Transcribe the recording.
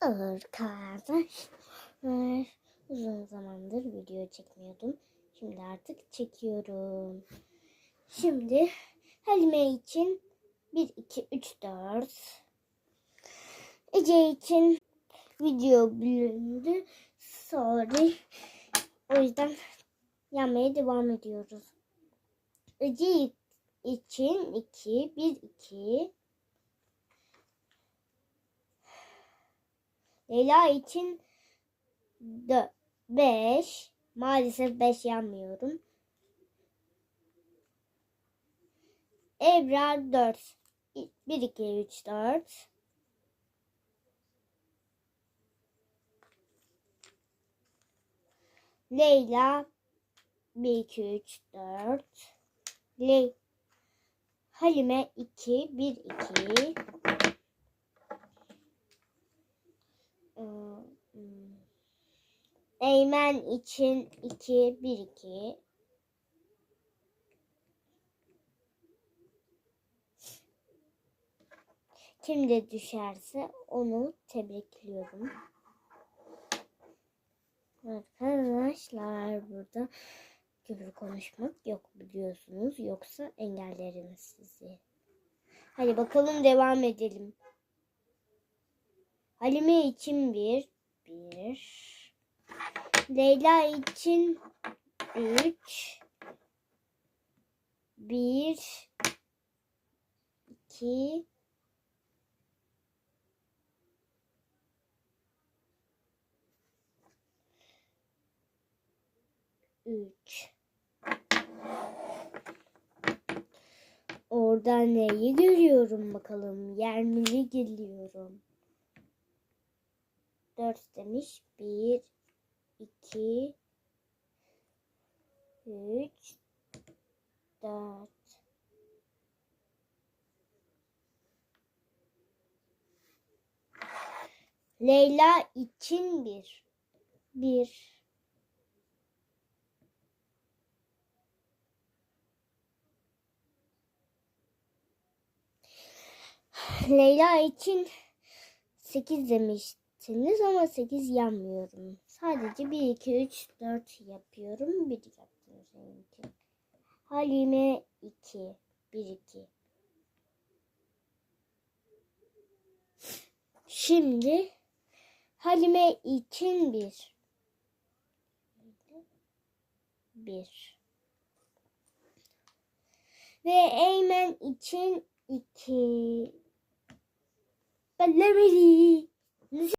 Arkadaşlar uzun zamandır video çekmiyordum. Şimdi artık çekiyorum. Şimdi Halime için 1, 2, 3, 4. Ece için video bölündü. Sorry. O yüzden yanmaya devam ediyoruz. Ece için 2, 1, 2. Leyla için 5. Maalesef 5 yanmıyorum. Ebrar 4. 1, 2, 3, 4. Leyla 1, 2, 3, 4. Ley Halime 2, 1, 2. Eymen için 2, 1, 2. Kim de düşerse onu tebrikliyorum. Arkadaşlar burada küfür konuşmak yok biliyorsunuz. Yoksa engellerim sizi. Hadi bakalım devam edelim. Halime için bir, bir. Leyla için üç, bir, iki, üç. Orada neyi görüyorum bakalım. Yermili geliyorum. Dört demiş. Bir, iki, üç, dört. Leyla için bir. Bir. Leyla için 8 demiştiniz ama 8 yanmıyorum. Sadece 1, 2, 3, 4 yapıyorum. 1 yaptım senin için. Halime 2. 1, 2. Şimdi Halime için 1. 1. Ve Eymen için 2. Bellemeli.